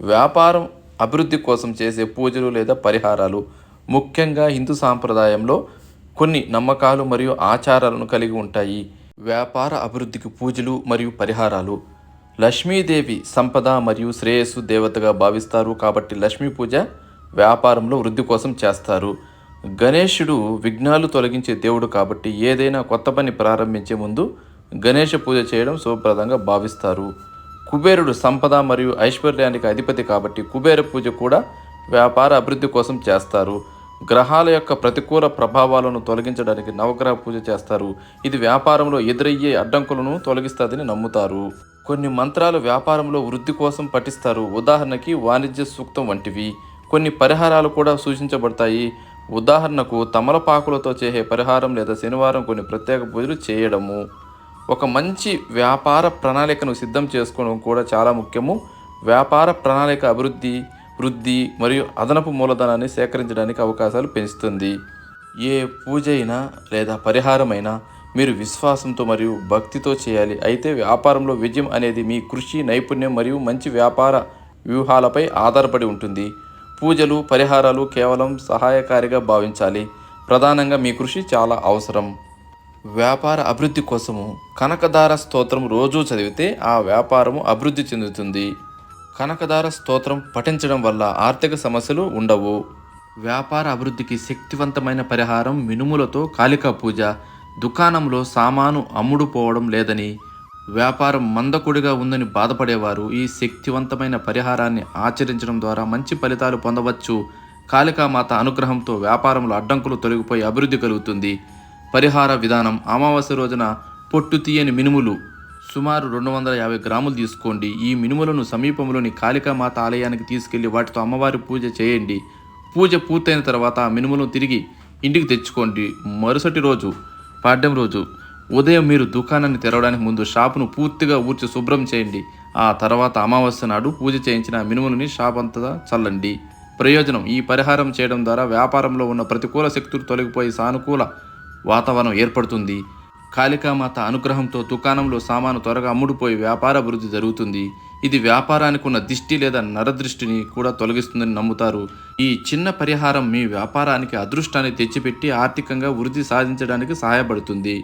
వ్యాపారం అభివృద్ధి కోసం చేసే పూజలు లేదా పరిహారాలు ముఖ్యంగా హిందూ సాంప్రదాయంలో కొన్ని నమ్మకాలు మరియు ఆచారాలను కలిగి ఉంటాయి. వ్యాపార అభివృద్ధికి పూజలు మరియు పరిహారాలు. లక్ష్మీదేవి సంపద మరియు శ్రేయస్సు దేవతగా భావిస్తారు కాబట్టి లక్ష్మీ పూజ వ్యాపారంలో వృద్ధి కోసం చేస్తారు. గణేశుడు విఘ్నాలు తొలగించే దేవుడు కాబట్టి ఏదైనా కొత్త పని ప్రారంభించే ముందు గణేష పూజ చేయడం శుభప్రదంగా భావిస్తారు. కుబేరుడు సంపద మరియు ఐశ్వర్యానికి అధిపతి కాబట్టి కుబేర పూజ కూడా వ్యాపార అభివృద్ధి కోసం చేస్తారు. గ్రహాల యొక్క ప్రతికూల ప్రభావాలను తొలగించడానికి నవగ్రహ పూజ చేస్తారు. ఇది వ్యాపారంలో ఎదురయ్యే అడ్డంకులను తొలగిస్తుందని నమ్ముతారు. కొన్ని మంత్రాలు వ్యాపారంలో వృద్ధి కోసం పఠిస్తారు. ఉదాహరణకి వాణిజ్య సూక్తం వంటివి. కొన్ని పరిహారాలు కూడా సూచించబడతాయి. ఉదాహరణకు తమలపాకులతో చేసే పరిహారం లేదా శనివారం కొన్ని ప్రత్యేక పూజలు చేయడము. ఒక మంచి వ్యాపార ప్రణాళికను సిద్ధం చేసుకోవడం కూడా చాలా ముఖ్యము. వ్యాపార ప్రణాళిక అభివృద్ధి వృద్ధి మరియు అదనపు మూలధనాన్ని సేకరించడానికి అవకాశాలు పెంచుతుంది. ఏ పూజ అయినా లేదా పరిహారమైనా మీరు విశ్వాసంతో మరియు భక్తితో చేయాలి. అయితే వ్యాపారంలో విజయం అనేది మీ కృషి నైపుణ్యం మరియు మంచి వ్యాపార వ్యూహాలపై ఆధారపడి ఉంటుంది. పూజలు పరిహారాలు కేవలం సహాయకారిగా భావించాలి. ప్రధానంగా మీ కృషి చాలా అవసరం. వ్యాపార అభివృద్ధి కోసము కనకదార స్తోత్రం రోజూ చదివితే ఆ వ్యాపారము అభివృద్ధి చెందుతుంది. కనకదార స్తోత్రం పఠించడం వల్ల ఆర్థిక సమస్యలు ఉండవు. వ్యాపార అభివృద్ధికి శక్తివంతమైన పరిహారం మినుములతో కాళికా పూజ దుకాణంలో సామాను అమ్ముడుపోవడం లేదని వ్యాపారం మందకొడిగా ఉందని బాధపడేవారు ఈ శక్తివంతమైన పరిహారాన్ని ఆచరించడం ద్వారా మంచి ఫలితాలు పొందవచ్చు. కాళికామాత అనుగ్రహంతో వ్యాపారంలో అడ్డంకులు తొలగిపోయి అభివృద్ధి కలుగుతుంది. పరిహార విధానం అమావాస్య రోజున పొట్టు తీయని మినుములు సుమారు రెండు వందల యాభై గ్రాములు తీసుకోండి. ఈ మినుములను సమీపంలోని కాళికామాత ఆలయానికి తీసుకెళ్ళి వాటితో అమ్మవారి పూజ చేయండి. పూజ పూర్తయిన తర్వాత ఆ మినుములను తిరిగి ఇంటికి తెచ్చుకోండి. మరుసటి రోజు పాడ్యం రోజు ఉదయం మీరు దుకాణాన్ని తెరవడానికి ముందు షాపును పూర్తిగా ఊడ్చి శుభ్రం చేయండి. ఆ తర్వాత అమావాస్య నాడు పూజ చేయించిన మినుములని షాప్ అంతగా చల్లండి. ప్రయోజనం ఈ పరిహారం చేయడం ద్వారా వ్యాపారంలో ఉన్న ప్రతికూల శక్తులు తొలగిపోయి సానుకూల వాతావరణం ఏర్పడుతుంది. కాళికామాత అనుగ్రహంతో దుకాణంలో సామాను త్వరగా అమ్ముడుపోయి వ్యాపార అభివృద్ధి జరుగుతుంది. ఇది వ్యాపారానికి ఉన్న దిష్టి లేదా నరదృష్టిని కూడా తొలగిస్తుందని నమ్ముతారు. ఈ చిన్న పరిహారం మీ వ్యాపారానికి అదృష్టాన్ని తెచ్చిపెట్టి ఆర్థికంగా వృద్ధి సాధించడానికి సహాయపడుతుంది.